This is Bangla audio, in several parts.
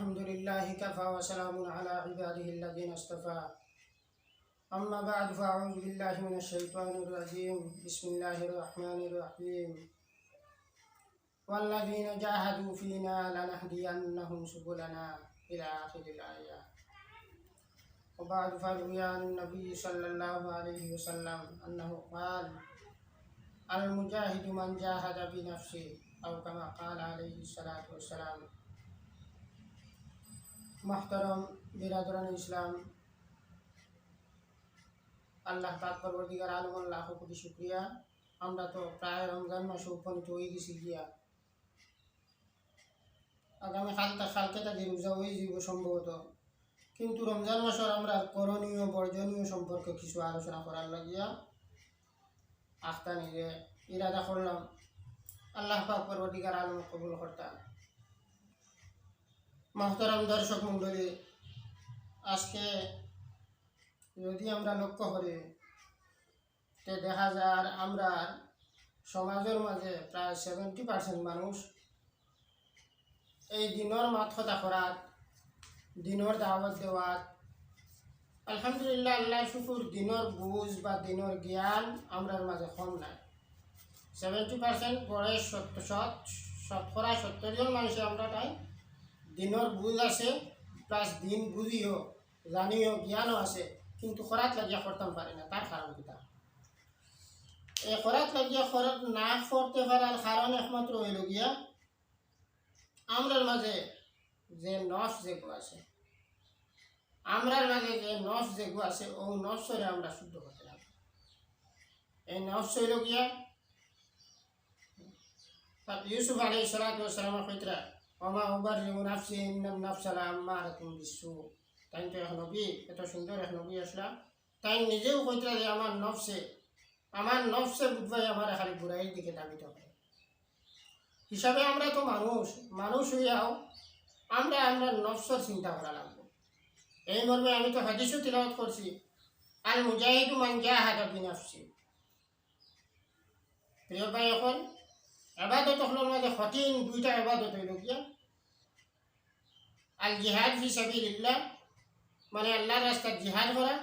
الحمد لله كفى وسلام على عباده الذين اصطفى. أما بعد فأعوذ بالله من الشيطان الرجيم. بسم الله الرحمن الرحيم. والذين جاهدوا فينا لنهدينهم سبلنا إلى آخر الآية. وبعد فروي عن النبي صلى الله عليه وسلم أنه قال المجاهد من جاهد بنفسه أو كما قال عليه الصلاة والسلام মাহতারম, বিরাদরান ইসলাম, আল্লাহ তাৎপরবর্তীকার আলমন লাখো কোটি শুক্রিয়া। আমরা তো প্রায় রমজান মাসে উপনীত হয়ে গেছি গিয়া। আগামী কালটা কালকে তাদের রোজা হয়ে যাব সম্ভবত। কিন্তু রমজান মাসের আমরা করণীয়, বর্জনীয় সম্পর্কে কিছু আলোচনা করার লাগিয়া আস্থা নিজে ইরাদা করলাম। আল্লাহ পাক পরবর্তীকার আলম কবুল করতাম। মহতরম দর্শক মণ্ডলী, আজকে যদি আমরা লক্ষ্য করি, তে দেখা যায় আমরা সমাজের মাঝে প্রায় সেভেন্টি পার্সেন্ট মানুষ এই দিনের মাথা করাত, দিনের দাওয়াত দেওয়াত। আলহামদুলিল্লাহ আল্লাহ শুকুর, দিনের বুঝ বা দিনের জ্ঞান আমরার মাঝে কম নাই। সেভেন্টি পার্সেন্ট পরে সত্তর শত শতকরা সত্তর জন মানুষের আমরা তাই দিনের বুঝ আছে প্লাস দিন বুঝিও জানিও জ্ঞানও আছে, কিন্তু খরাত লাগিয়া করতাম পারে না তার কারণ এই খরাত লাগিয়া খরাত না করতে পারার কারণ একমাত্র হইল গিয়া আমরার মাঝে যে নফ যেগু আছে। আমরার মাঝে যে নফ যেগু আছে ও নফসরে আমরা শুদ্ধ করতে এই নফস হইল গিয়া ইউসুফ আলী সালাতামের কইতরা অমা উবার নাফসি ইন্নাম নাফসালা আম্মা রাতুম বিশ্বু তাই তো এক নবী, এত সুন্দর এক নবী আসলা। তাই নিজেও কইতরা যে আমার নফসে আমার নফসে বুধবাই আমার খালি বুড়াইয়ের দিকে দাবিত করে হিসাবে আমরা তো মানুষ মানুষ হইয়াও আমরা আমরা নফসর চিন্তা করা লাগবো। এই মর্মে আমি তো হাদিসও তিলাওয়াত করছি, আল মুজাহিদু মান জাহাদা বিনাফসি প্রিয় ভাই এখন এবাদত হলোর মাঝে কঠিন দুইটা এবাদত হইল গিয়া আল জিহাদ ফি সাবিলিল্লাহ মানে আল্লাহর রাস্তায় জিহাদ করা।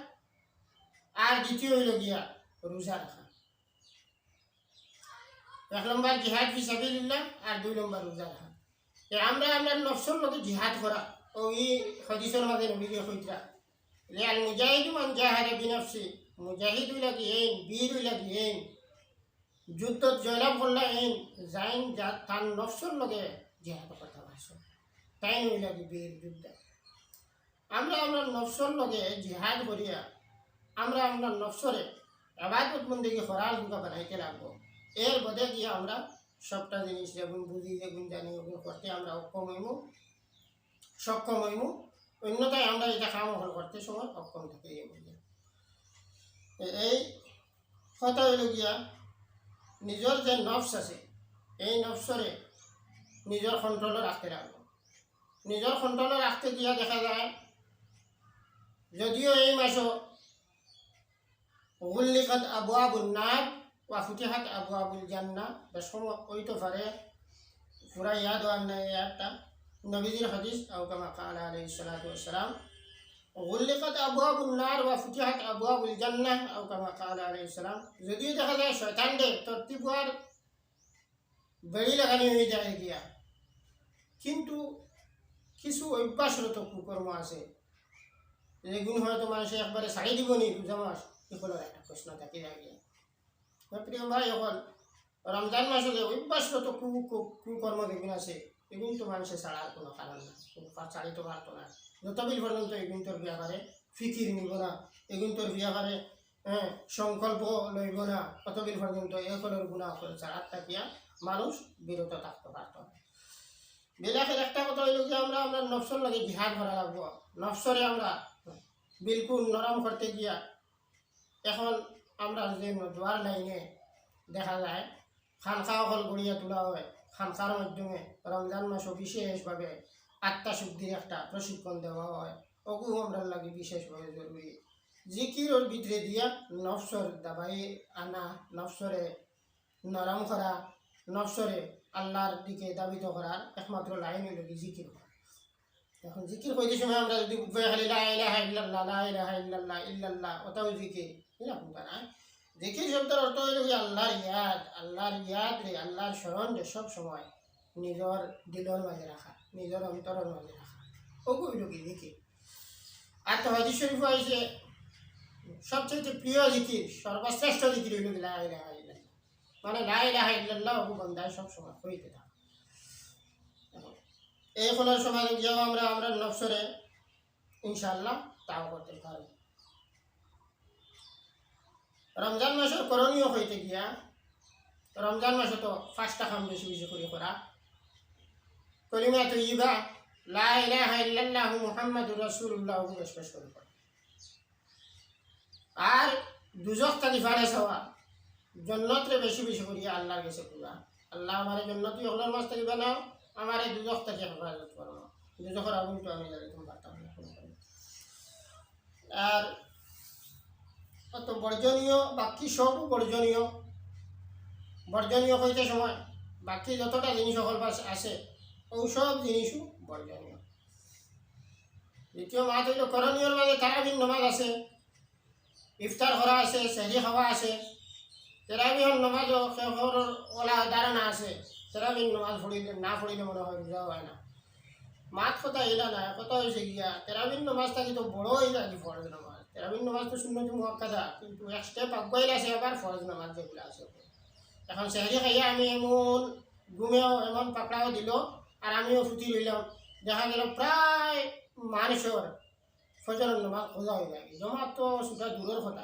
আর দ্বিতীয় হইল গিয়া রোজা রাখা। এক নম্বর জিহাদ ফি সাবিলিল্লাহ, আর দুই নম্বর রোজা রাখা। আমরা আমরা নফসর মধ্যে জিহাদ করা। ও ই হদিসের মাঝে নবীকে লে আল মুজাহিদু মান জাহাদা বিনফসি। মুজাহিদ এইন বীর এইন যুদ্ধত জয়লাভ করলা এইন যাইন যা তার নফসর লগে জিহাদ কথা ভাষণ। তাই হইলা কি বীর যুদ্ধ। আমরা আমরা নফসর লগে জিহাদ করিয়া আমরা আমরা নফসরে আবাদত বন্দিকে করার দুকা বানাইতে লাগবো। এর বদে গিয়ে আমরা সবটা জিনিস যেমন বুঝি যেগুন জানি, ওগুলো করতে আমরা অক্ষম হইমু, সক্ষম হইমু। অন্যথায় আমরা এটা কাম হল করতে সময় অক্ষম থেকে এই কথা হইল গিয়া নিজের যে নফস আছে, এই নফসরে নিজের কন্ট্রোলে রাখতে লাগবো নিজের কন্ট্রোলে রাখতে দিয়া দেখা যায়, যদিও এই মাসও গুল্লিকাত আবু আবুল নার ওয়া ফুটিহাত আবু আবুল জান্না বেশম ওইতে পারে পুরা ইয়াদ নাই ইয়াদটা নবীজির হাদিস আও কামা কালা আলাইহিস সালাতু নার ওয়া ফুটিহাত আবু আবুল জান্না আও কামা কালা আলাইহিস সালাম যদিও দেখা যায় শয়তান দে তর্তিবার বেড়ি লাগানি হয়ে যায় গিয়া। কিন্তু কিছু অভ্যাসরত কুকর্ম আছে। যেগুলো হয়তো মানুষে একবারে ছাড়ি দিব নি রোজা মাস? এগুলোর একটা প্রশ্ন থাকি গিয়া। প্রিয় ভাই, এখন রমজান মাসে যে কু- কুকর্ম যেগুলো আছে, এগুলো তো মানুষের ছাড়ার কোনো কারণ না কোনো পা- ছাড়িতে পারতো না। যতবিল পর্যন্ত এগুলো তোর বিয়াকারে ফিকির নিব না এগুলো তোর বিয়াকারে হ্যাঁ সংকল্প লইব না কতবিল পর্যন্ত এগুলোর গুণা করে ছাড়ার থাকিয়া মানুষ বিরত থাকতে পারতো বিলাসের একটা কথা হইল যে আমরা আমরা নফসর লাগে জিহাদ করা লাগবো। নফসরে আমরা বিলকুল নরম করতে গিয়া এখন আমরা যে দোয়ার লাইনে দেখা যায় খানখা অকল গড়িয়া তোলা হয়। খানখার মাধ্যমে রমজান মাসও বিশেষভাবে আত্মা শুদ্ধির একটা প্রশিক্ষণ দেওয়া হয়। ওগু আমরা লাগে বিশেষভাবে জরুরি। জিকিরর ভিতরে দিয়া নফসর দাবাই আনা নফসরে নরম করা নফসরে আল্লাহর দিকে দাবিত করার একমাত্র লাইন হইল কি জিকির এখন জিকির কইতে সময় আমরা যদি লা ওটাও জিকির। এরকম না জিকির শব্দের অর্থ হইল কি, আল্লাহর ইয়াদ আল্লাহর ইয়াদ রে, আল্লাহর স্মরণ রে সব সময়। দিলর মাঝে রাখা নিজর অন্তরের মাঝে রাখা ওগু হইল কি জিকির আর তো হাদিস শরীফ হয়েছে সবচেয়ে প্রিয় জিকির সর্বশ্রেষ্ঠ জিকির হইল কি লা ইলাহা ইল্লাল্লাহ মানে লা ইলাহা ইল্লাল্লাহ ওগু বন্দায় সব সময় কইতে থাকে। এই কোনো সময় গিয়েও আমরা? আমরা নবসরে ইনশাল্লাহ তাও করতে পারব। রমজান মাসের করণীয় হইতে গিয়া রমজান মাসে তো পাঁচটা খাম বেশি বেশি করে করা কলিমা তো পড়া আর দুজক বেশি বেশি করিয়া আল্লাহর কাছে আল্লাহ আমার জন্নতি হলার মাস থেকে বানাও, আমার এই দুজক থেকে হেফাজত করো। দুজকের আগুন তো আমি। আর অত বর্জনীয়, বাকি সবও বর্জনীয়। বর্জনীয় হইতে সময়, বাকি যতটা জিনিস সকল পাশে আসে সব জিনিসও বর্জনীয়। দ্বিতীয় মাস হইল করণীয়র মাঝে তারাবিন নমাজ আছে। ইফতার করা আছে সেহরি খাওয়া আছে। তেরাবিহর নমাজও শেষর ওলা ধারণা আছে। তেরাবিন নমাজ পড়িলে না পড়িলে মনে হয় রোজা হয় না মাত কথা এটা না কথা হয়েছে গিয়া তেরাবিন নমাজ থাকি তো বড় হয়ে যায় ফরজ নামাজ। তেরাবিন নমাজ তো শূন্য মক্কাদা কিন্তু এক স্টেপ আগুয়াইলে আছে আবার ফরজ নামাজ যেগুলো আছে। এখন সেহরি খাইয়া আমি এমন ঘুমেও, এমন পাকড়াও দিল আর আমিও ছুটি লইলাম দেখা গেল প্রায় মানুষের ফজরের নামাজ খোঁজা হয়ে যায় জমা তো সেটা দূরের কথা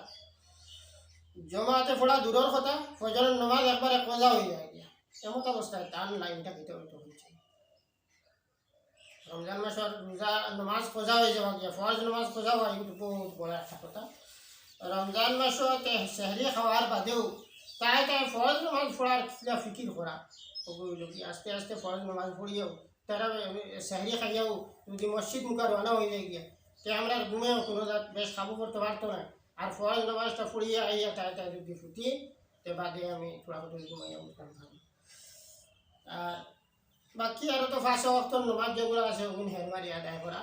জমাতে পড়া দূরের কথা ফজরের নামাজ একবারে খোঁজা হয়ে যায় গিয়া এমত অবস্থায় তার লাইনটা ভিতরে হইতে হয়েছে রমজান মাসের রোজা নামাজ খোঁজা হয়ে যাওয়া গিয়া ফরজ নামাজ খোঁজা হওয়া কিন্তু বহুত বড় একটা কথা রমজান মাসতে সেহরি খাওয়ার বাদেও তাই তাই ফরজ নামাজ পড়ার কিলা ফিকির করা ওগুলো কি আস্তে আস্তে ফরজ নামাজ পড়িয়েও তারা সেহরি খাইয়াও যদি মসজিদ মুখা রওনা হয়ে যায় গিয়া তে আমরা ঘুমেও কোনো জাত বেশ কাবু করতে পারতো না আর ফরজ নামাজটা পড়িয়ে আইয়া তাই তাই যদি ফুটি তে বাদে আমি থোড়া করে ঘুমাইয়া উঠতাম ভালো আর বাকি আরও তো ফাঁসে অক্ত নমাজ যেগুলো আছে ওগুলো হেরমারি আদায় করা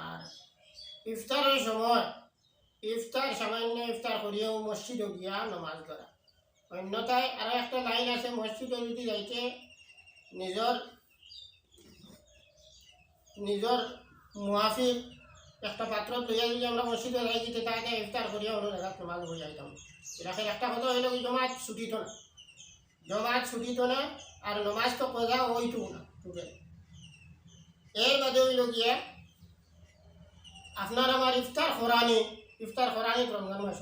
আর ইফতারের সময় ইফতার সামান্য ইফতার করিয়েও মসজিদে গিয়া নমাজ করা অন্যথায় আরও একটা লাইন আছে, মসজিদে যদি যাইতে নিজর নিজর মুহাফিক একটা পাত্র লইয়া যদি আমরা মসজিদে যাই, যেতে তাকে ইফতার করিয়া অন্য জায়গায় নমাজ হয়ে যাইতাম। এটাকে একটা কথা হইল কি জমাত ছুটিত না। জমাত ছুটিত না, আর নমাজ তো কজা ওইটুকু না টোটাল এর বাদে হইল গিয়া, আপনার আমার ইফতার খরানি ইফতার খরানি রমজান মাস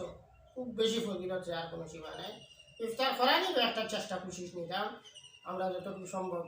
খুব বেশি ফজিল হচ্ছে আর কোনো সীমা নাই। ইফতার খরানি একটা চেষ্টা করছিস নিতাম আমরা যতটুকু সম্ভব।